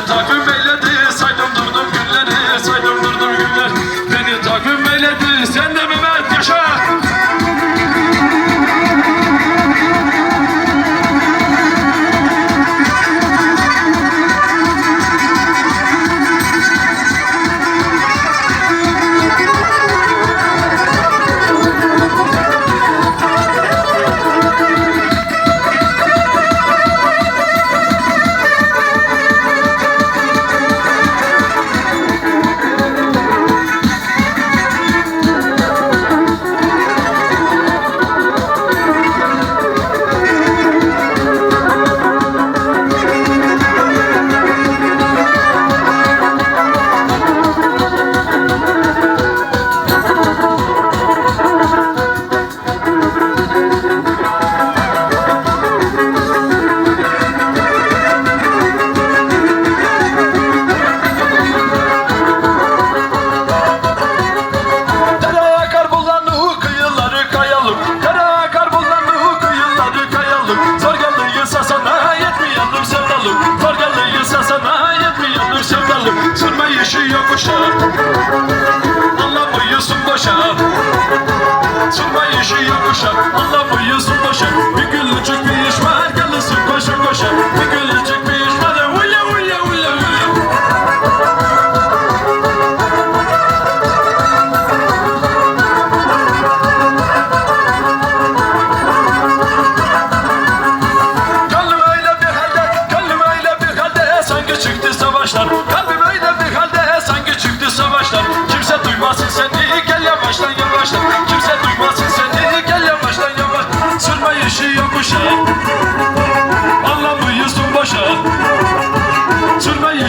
Beni takım eyledi saydım durdum günleri saydım durdum günler. Beni takım eyledi sen de Mehmet yaşa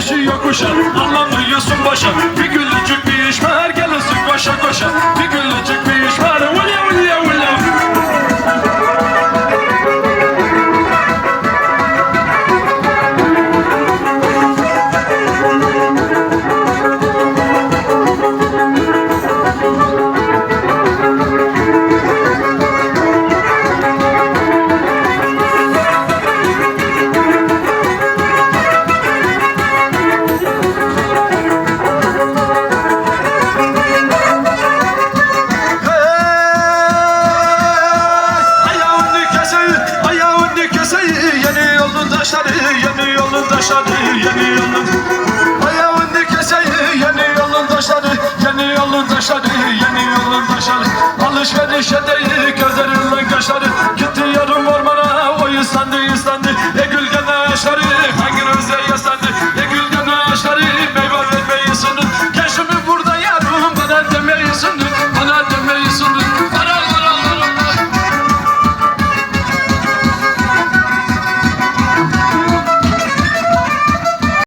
güneşi yokuşa Anlam duyuyorsun Bir gülücük bir işme her gele sık başa koşa. Bir gülücük yeni yılın Ayağın keseyim yeni yılın taşları Yeni yılın taşları yeni yılın taşları. Alışveriş edeyim gözlerinden kaşları.